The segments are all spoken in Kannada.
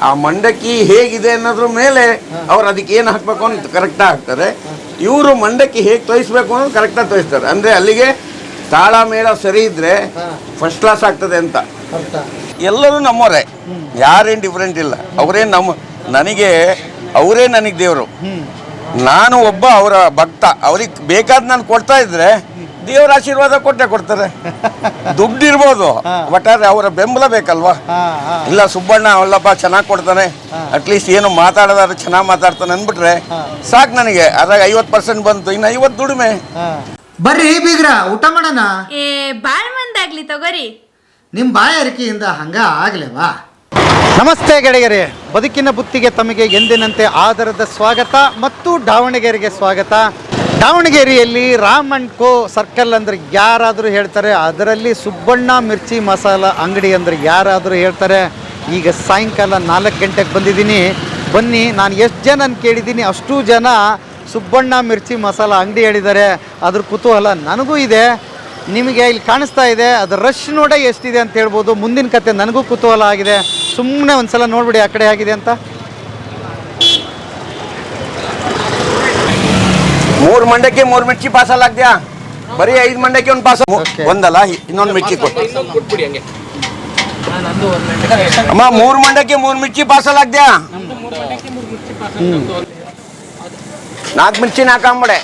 ಆ ಮಂಡಕ್ಕಿ ಹೇಗಿದೆ ಅನ್ನೋದ್ರ ಮೇಲೆ ಅವ್ರು ಅದಕ್ಕೆ ಏನು ಹಾಕ್ಬೇಕು ಅಂತ ಕರೆಕ್ಟಾಗಿ ಹಾಕ್ತಾರೆ ಇವರು ಮಂಡಕ್ಕಿ ಹೇಗೆ ತೋರಿಸ್ಬೇಕು ಅನ್ನೋದು ಕರೆಕ್ಟಾಗಿ ತೋರಿಸ್ತಾರೆ ಅಂದರೆ ಅಲ್ಲಿಗೆ ತಾಳ ಮೇಳ ಸರಿ ಇದ್ರೆ ಫಸ್ಟ್ ಕ್ಲಾಸ್ ಆಗ್ತದೆ ಅಂತ. ಎಲ್ಲರೂ ನಮ್ಮವರೇ. ಯಾರೇನು ಡಿಫ್ರೆಂಟ್ ಇಲ್ಲ. ಅವರೇನು ನಮ್ಮ ನನಗೆ ಅವರೇ ನನಗೆ ದೇವರು. ನಾನು ಒಬ್ಬ ಅವರ ಭಕ್ತ. ಅವ್ರಿಗೆ ಬೇಕಾದ ನಾನು ಕೊಡ್ತಾ ಇದ್ರೆ ದೇವರ ಆಶೀರ್ವಾದ ಕೊಟ್ಟೆ ಕೊಡ್ತಾರೆ. ದುಡ್ಡು ಇರ್ಬೋದು ಒಟ್ಟಾರೆ ಅವರ ಬೆಂಬಲ ಬೇಕಲ್ವಾ? ಇಲ್ಲ ಸುಬ್ಬಣ್ಣ ಅವಲ್ಲಪ್ಪ ಚೆನ್ನಾಗಿ ಕೊಡ್ತಾನೆ. ಅಟ್ಲೀಸ್ಟ್ ಏನು ಮಾತಾಡೋದಾದ್ರೆ ಚೆನ್ನಾಗಿ ಮಾತಾಡ್ತಾನೆ ಅಂದ್ಬಿಟ್ರೆ ಸಾಕು ನನಗೆ. ಅದಾಗ ಐವತ್ತು ಪರ್ಸೆಂಟ್ ಬಂತು ಇನ್ನು ಐವತ್ತು ದುಡಿಮೆ. ಬರ್ರಿ ಬೀಗ್ರ ಊಟ ಮಾಡೋಣ? ಏ ಬಾಳ್ ಮಂದಾಗ್ಲಿ ತಗೋರಿ. ನಿಮ್ಮ ಬಾಯಾರಿಕೆಯಿಂದ ಹಂಗ ಆಗ್ಲೇವಾ? ನಮಸ್ತೆ ಗೆಳೆಯರೇ. ಬದುಕಿನ ಬುತ್ತಿಗೆ ತಮಗೆ ಎಂದಿನಂತೆ ಆದರದ ಸ್ವಾಗತ ಮತ್ತು ದಾವಣಗೆರೆಗೆ ಸ್ವಾಗತ. ದಾವಣಗೆರೆಯಲ್ಲಿ ರಾಮ್ ಅಂಡ್ ಕೋ ಸರ್ಕಲ್ ಅಂದ್ರೆ ಯಾರಾದರೂ ಹೇಳ್ತಾರೆ. ಅದರಲ್ಲಿ ಸುಬ್ಬಣ್ಣ ಮಿರ್ಚಿ ಮಸಾಲ ಅಂಗಡಿ ಅಂದ್ರೆ ಯಾರಾದರೂ ಹೇಳ್ತಾರೆ. ಈಗ ಸಾಯಂಕಾಲ ನಾಲ್ಕು ಗಂಟೆಗೆ ಬಂದಿದ್ದೀನಿ. ಬನ್ನಿ, ನಾನು ಎಷ್ಟು ಜನ ಕೇಳಿದ್ದೀನಿ. ಅಷ್ಟು ಜನ ಸುಬ್ಬಣ್ಣ ಮಿರ್ಚಿ ಮಸಾಲ ಅಂಗಡಿ ಹೇಳಿದ್ದಾರೆ. ಅದ್ರ ಕುತೂಹಲ ನನಗೂ ಇದೆ. ನಿಮಗೆ ಇಲ್ಲಿ ಕಾಣಿಸ್ತಾ ಇದೆ ಅದು ರಶ್ ನೋಡ ಎಷ್ಟಿದೆ ಅಂತ ಹೇಳ್ಬೋದು. ಮುಂದಿನ ಕತೆ ನನಗೂ ಕುತೂಹಲ ಆಗಿದೆ. ಸುಮ್ಮನೆ ಒಂದ್ಸಲ ನೋಡ್ಬಿಡಿ ಆ ಕಡೆ ಆಗಿದೆ ಅಂತ. ಮೂರು ಮಂಡಕ್ಕೆ ಮೂರು ಮಿರ್ಚಿ ಪಾಸಲ್ ಆಗ್ದ್ಯಾ ಬರೀ ಐದು ಮಂಡಕ್ಕೆ ಒಂದು ಪಾಸ ಒಂದಲ್ಲ ಇನ್ನೊಂದು ಮಿರ್ಚಿ ಕೊಟ್ಟು ಅಮ್ಮ ಮೂರು ಮಂಡಕ್ಕೆ ಮೂರು ಮಿರ್ಚಿ ಪಾಸಲ್ ಆಗ್ದ್ಯಾ ನಾಲ್ಕು ಮಿರ್ಚಿ ನಾಲ್ಕಂಬಡೆ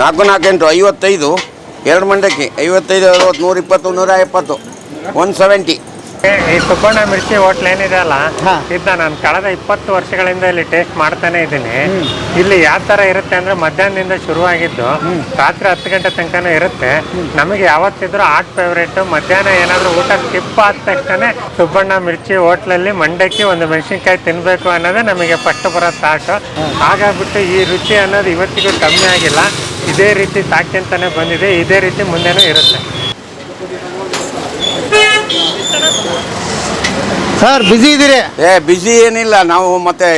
ನಾಲ್ಕು ನಾಲ್ಕೆಂಟು ಐವತ್ತೈದು ಎರಡು ಮಂಡಕ್ಕಿ ಐವತ್ತೈದು ಅರವತ್ತು ನೂರ ಇಪ್ಪತ್ತು ನೂರ ಎಪ್ಪತ್ತು ಒನ್ ಸೆವೆಂಟಿ ಈ ಸುಬ್ಬಣ್ಣ ಮಿರ್ಚಿ ಹೋಟ್ಲ್ ಏನಿದೆ ಅಲ್ಲ? ಹಾ. ಇದನ್ನ ನಾನು ಕಳೆದ ಇಪ್ಪತ್ತು ವರ್ಷಗಳಿಂದ ಇಲ್ಲಿ ಟೇಸ್ಟ್ ಮಾಡ್ತಾನೆ ಇದ್ದೀನಿ. ಇಲ್ಲಿ ಯಾವ ತರ ಇರುತ್ತೆ ಅಂದ್ರೆ ಮಧ್ಯಾಹ್ನದಿಂದ ಶುರುವಾಗಿದ್ದು ರಾತ್ರಿ ಹತ್ತು ಗಂಟೆ ತನಕನೂ ಇರುತ್ತೆ. ನಮಗೆ ಯಾವತ್ತಿದ್ರು ಆಟ್ ಫೇವ್ರೇಟ್ ಮಧ್ಯಾಹ್ನ ಏನಾದ್ರೂ ಊಟ ಸ್ಕಿಪ್ ಆದ ತಕ್ಷಣ ಸುಬ್ಬಣ್ಣ ಮಿರ್ಚಿ ಹೋಟ್ಲಲ್ಲಿ ಮಂಡಕ್ಕಿ ಒಂದು ಮೆಣಸಿನ್ಕಾಯಿ ತಿನ್ಬೇಕು ಅನ್ನೋದೇ ನಮಗೆ ಫಸ್ಟ್ ಬರೋ ಸಾಕು. ಹಾಗಾಗ್ಬಿಟ್ಟು ಈ ರುಚಿ ಅನ್ನೋದು ಇವತ್ತಿಗೂ ಕಮ್ಮಿ ಆಗಿಲ್ಲ. ಇದೇ ರೀತಿ ಸಾಕ್ಯಂತಾನೆ ಬಂದಿದೆ ಇದೇ ರೀತಿ ಮುಂದೆನೂ ಇರುತ್ತೆ. ಸರ್ ಬಿಸಿ ಇದ್ದೀರಿ ಏ ಬಿಸಿ ಏನಿಲ್ಲ ನಾವು ಮತ್ತೆ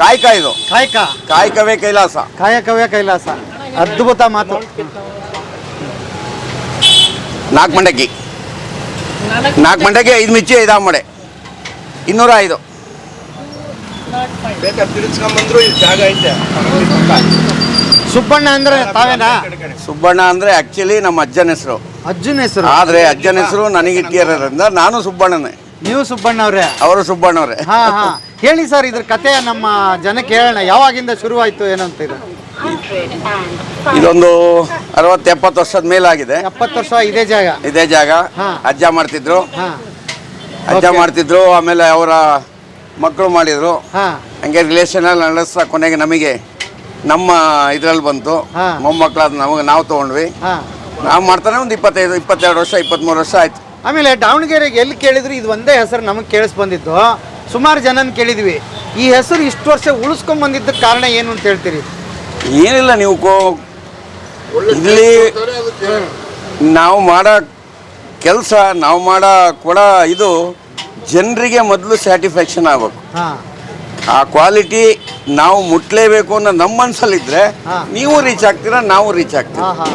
ಕಾಯ್ಕ ಇದು. ಕಾಯಕ? ಕಾಯ್ಕವೇ ಕೈಲಾಸ. ಕಾಯಕವೇ ಕೈಲಾಸ. ಅದ್ಭುತ ಮಾತು. ನಾಲ್ಕು ಮಂಡಕ್ಕಿ. ನಾಲ್ಕು ಮಂಡಕ್ಕಿ ಐದು ಮಿರ್ಚಿ ಐದು ಆಮಡೆ ಇನ್ನೂರ ಐದು. ಸುಬ್ಬಣ್ಣ ಅಂದ್ರೆ ತಾವೇನಾ? ಸುಬ್ಬಣ್ಣ ಅಂದ್ರೆ ಆಕ್ಚುಲಿ ನಮ್ಮ ಅಜ್ಜನ ಹೆಸರು. ಅಜ್ಜನ ಹೆಸರು? ಆದ್ರೆ ಅಜ್ಜನ ಹೆಸರು ನನಗೆ ಇಟ್ಟಿರೋದ್ರಿಂದ ನಾನು ಸುಬ್ಬಣ್ಣನೇ. ನೀವು ಸುಬ್ಬಣ್ಣ ಅವರೇ? ಅವರು ಸುಬ್ಬಣ್ಣವ್ರೆ. ಹಾ ಹಾ. ಹೇಳಿ ಸರ್ ಇದ್ರ ಕತೆ ನಮ್ಮ ಜನಕ್ಕೆ ಹೇಳೋಣ. ಯಾವಾಗಿಂದ ಶುರುವಾಯ್ತು ಏನಂತ ಇದು? ಇದೊಂದು ಅರವತ್ತು ಎಪ್ಪತ್ತು ವರ್ಷದ ಮೇಲಾಗಿದೆ. ಎಪ್ಪತ್ತು ವರ್ಷ ಇದೇ ಜಾಗ? ಇದೇ ಜಾಗ. ಹಾ. ಅಜ್ಜ ಮಾಡ್ತಿದ್ರು. ಹಾ. ಅಜ್ಜ Okay. ಮಾಡ್ತಿದ್ರು ಆಮೇಲೆ ಅವರ ಮಕ್ಕಳು ಮಾಡಿದ್ರು. ಹಾ. ಹಂಗೆ ರಿಲೇಷನ್ ಅಲ್ಲಿ ನಡೆಸ್ತಾ ಕೊನೆಗೆ ನಮಗೆ. ನಮ್ಮ ಇದ್ರಲ್ಲಿ ಬಂತು. ಮೊಮ್ಮಕ್ಕಳಾದ ನಮಗೆ ನಾವು ತೊಗೊಂಡ್ವಿ. ನಾವು ಮಾಡ್ತಾನೆ ಒಂದು ಇಪ್ಪತ್ತೈದು ಇಪ್ಪತ್ತೆರಡು ವರ್ಷ ಇಪ್ಪತ್ತ್ಮೂರು ವರ್ಷ ಆಯ್ತು. ಆಮೇಲೆ ದಾವಣಗೆರೆಗೆ ಎಲ್ಲಿ ಕೇಳಿದ್ರು? ಇದು ಒಂದೇ ಹೆಸರು ನಮಗೆ ಕೇಳಿಸ್ ಬಂದಿದ್ದು. ಸುಮಾರು ಜನನ ಕೇಳಿದ್ವಿ. ಈ ಹೆಸರು ಇಷ್ಟು ವರ್ಷ ಉಳಿಸ್ಕೊಂಡ್ ಬಂದಿದ್ದಕ್ಕೆ ಕಾರಣ ಏನು ಅಂತ ಹೇಳ್ತೀರಿ? ಏನಿಲ್ಲ ನೀವು ಕೋ ಇಲ್ಲಿ ನಾವು ಮಾಡೋ ಕೆಲಸ ನಾವು ಮಾಡೋ ಕೊಡ ಇದು ಜನರಿಗೆ ಮೊದಲು ಸ್ಯಾಟಿಸ್ಫ್ಯಾಕ್ಷನ್ ಆಗ್ಬೇಕು. ಹಾ. ಆ ಕ್ವಾಲಿಟಿ ನಾವು ಮುಟ್ಲೇಬೇಕು ಅನ್ನೋ ನಮ್ಮ ಮನಸ್ಸಲ್ಲಿದ್ರೆ. ನೀವು ರೀಚ್ ಆಗ್ತೀರಾ ನಾವು ರೀಚ್ ಹಾ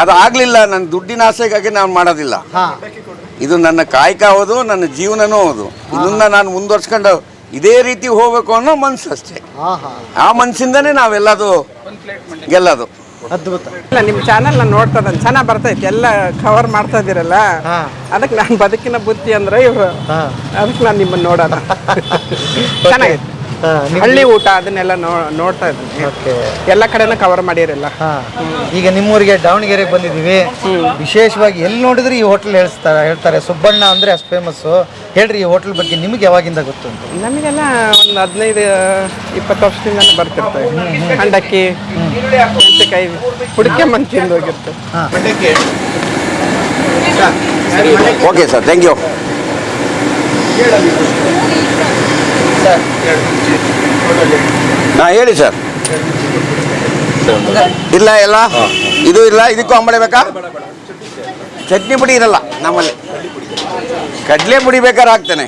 ಅದು ಆಗಲಿಲ್ಲ ನನ್ನ ದುಡ್ಡಿನ ಆಸೆಗಾಗಿ ನಾನು ಮಾಡೋದಿಲ್ಲ. ಹಾ. ಇದು ನನ್ನ ಕಾಯಕ ಹೌದು ನನ್ನ ಜೀವನನೂ ಹೌದು. ಇದನ್ನ ನಾನು ಮುಂದುವರ್ಸ್ಕೊಂಡು ಇದೇ ರೀತಿ ಹೋಗ್ಬೇಕು ಅನ್ನೋ ಮನ್ಸು ಅಷ್ಟೇ. ಆ ಮನ್ಸಿಂದನೇ ನಾವೆಲ್ಲದು ಗೆಲ್ಲೋದು. ಅದ್ಭುತ. ಇಲ್ಲ ನಿಮ್ಮ ಚಾನಲ್ ನಾನು ನೋಡ್ತದ ಚೆನ್ನಾಗಿ ಬರ್ತೈತಿ ಎಲ್ಲ ಕವರ್ ಮಾಡ್ತಾ ಇದ್ದೀರಲ್ಲ? ಹಾ. ಅದಕ್ಕೆ ನಾನು ಬದುಕಿನ ಬುದ್ಧಿ ಅಂದ್ರೆ ಇವರು. ಅದಕ್ಕೆ ನಾನು ನಿಮ್ಮನ್ನು ನೋಡೋಣ. ಚೆನ್ನಾಗೈತೆ ಹಳ್ಳಿ ಊಟ ಅದನ್ನೆಲ್ಲ ನೋ ನೋಡ್ತಾ ಇದ್ದೀನಿ. ಓಕೆ. ಎಲ್ಲ ಕಡೆನ ಕವರ್ ಮಾಡಿರಲ್ಲ. ಹಾ. ಈಗ ನಿಮ್ಮೂರಿಗೆ ದಾವಣಗೆರೆಗೆ ಬಂದಿದ್ದೀವಿ. ವಿಶೇಷವಾಗಿ ಎಲ್ಲಿ ನೋಡಿದ್ರೆ ಈ ಹೋಟ್ಲ್ ಹೇಳ್ತಾರೆ ಹೇಳ್ತಾರೆ? ಸುಬ್ಬಣ್ಣ ಅಂದ್ರೆ ಅಷ್ಟು ಫೇಮಸ್ಸು ಹೇಳ್ರಿ ಈ ಹೋಟೆಲ್ ಬಗ್ಗೆ ನಿಮ್ಗೆ ಯಾವಾಗಿಂದ ಗೊತ್ತು ನಮಗೆಲ್ಲ ಒಂದು ಹದಿನೈದು ಇಪ್ಪತ್ತು ವರ್ಷದಿಂದ ಬರ್ತಿರ್ತವೆ ಅಂಡಕ್ಕಿ ಮೆಣಸಿನಕಾಯಿ ಹುಡುಕೆ ಮಂದಿ ತಿಂದು ಹೋಗಿರ್ತೇವೆ ಓಕೆ ಸರ್ ಥ್ಯಾಂಕ್ ಯು ಹಾಂ ಹೇಳಿ ಸರ್. ಇಲ್ಲ ಎಲ್ಲ ಇದು ಇಲ್ಲ ಇದಕ್ಕೂ ಅಂಬಳೆ ಬೇಕಾ? ಚಟ್ನಿ ಪುಡಿ ಇರಲ್ಲ ನಮ್ಮಲ್ಲಿ. ಕಡಲೆ ಪುಡಿ ಬೇಕಾದ್ರೆ ಹಾಕ್ತೇನೆ.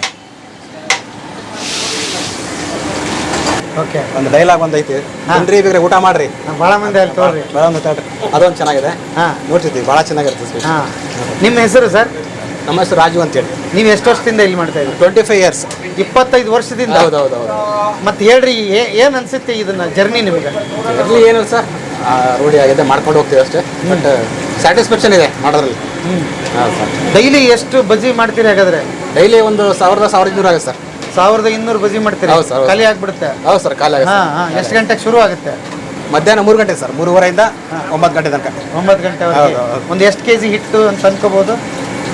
ಓಕೆ. ಒಂದು ಡೈಲಾಗ್ ಒಂದು ಐತಿ ಬನ್ರಿ ಬೇಗ್ರೆ ಊಟ ಮಾಡ್ರಿ. ಭಾಳ ಮಂದಿ ಅಲ್ಲಿ ತೋರಿ. ಭಾಳ ಒಂದು ತಡ್ರಿ ಅದೊಂದು ಚೆನ್ನಾಗಿದೆ. ಹಾಂ. ನೋಡ್ತಿದ್ದೀವಿ ಭಾಳ ಚೆನ್ನಾಗಿರ್ತದೆ ಹಾಂ ಹಾ. ನಿಮ್ಮ ಹೆಸರು ಸರ್? ನಮ್ಮ ಹೆಸರು ರಾಜು ಅಂತೇಳಿ. ನೀವು ಎಷ್ಟು ವರ್ಷದಿಂದ ಇಲ್ಲಿ ಮಾಡ್ತಾ ಇದ್ದೀವಿ ಟ್ವೆಂಟಿ ಫೈವ್ ಇಯರ್ಸ್ ಇಪ್ಪತ್ತೈದು ವರ್ಷದಿಂದ. ಹೌದು ಹೌದು ಹೌದು. ಮತ್ತೆ ಹೇಳ್ರಿ ಏನ್ ಅನ್ಸುತ್ತೆ ಇದನ್ನ ಜರ್ನಿ ನಿಮಗೆ? ಇರಲಿ ಏನಿಲ್ಲ ಸರ್. ರೂಢಿ ಆಗಿದೆ ಮಾಡ್ಕೊಂಡು ಹೋಗ್ತೀವಿ ಅಷ್ಟೇ. ಬಟ್ ಸ್ಯಾಟಿಸ್ಫ್ಯಾಕ್ಷನ್ ಇದೆ ಮಾಡೋದ್ರಲ್ಲಿ. ಹಾಂ ಸರ್. ಡೈಲಿ ಎಷ್ಟು ಬಜಿ ಮಾಡ್ತೀರಿ ಹಾಗಾದ್ರೆ? ಡೈಲಿ ಒಂದು ಸಾವಿರದ ಸಾವಿರದ ಇನ್ನೂರು ಆಗುತ್ತೆ ಸರ್. ಸಾವಿರದ ಇನ್ನೂರು ಬಜಿ ಮಾಡ್ತೀರಿ? ಹೌದು ಸರ್, ಖಾಲಿ ಆಗ್ಬಿಡುತ್ತೆ? ಹೌದು ಸರ್ ಕಾಲೇಗೆ ಹಾಂ ಹಾ ಎಷ್ಟು ಗಂಟೆಗೆ ಶುರು ಆಗುತ್ತೆ? ಮಧ್ಯಾಹ್ನ ಮೂರು ಗಂಟೆ ಸರ್. ಮೂರುವರೆಯಿಂದ ಒಂಬತ್ತು ಗಂಟೆ ತನಕ. ಒಂಬತ್ತು ಗಂಟೆ. ಒಂದು ಎಷ್ಟು ಕೆ ಜಿ ಹಿಟ್ಟು ಅಂತ ಅನ್ಕೋಬಹುದು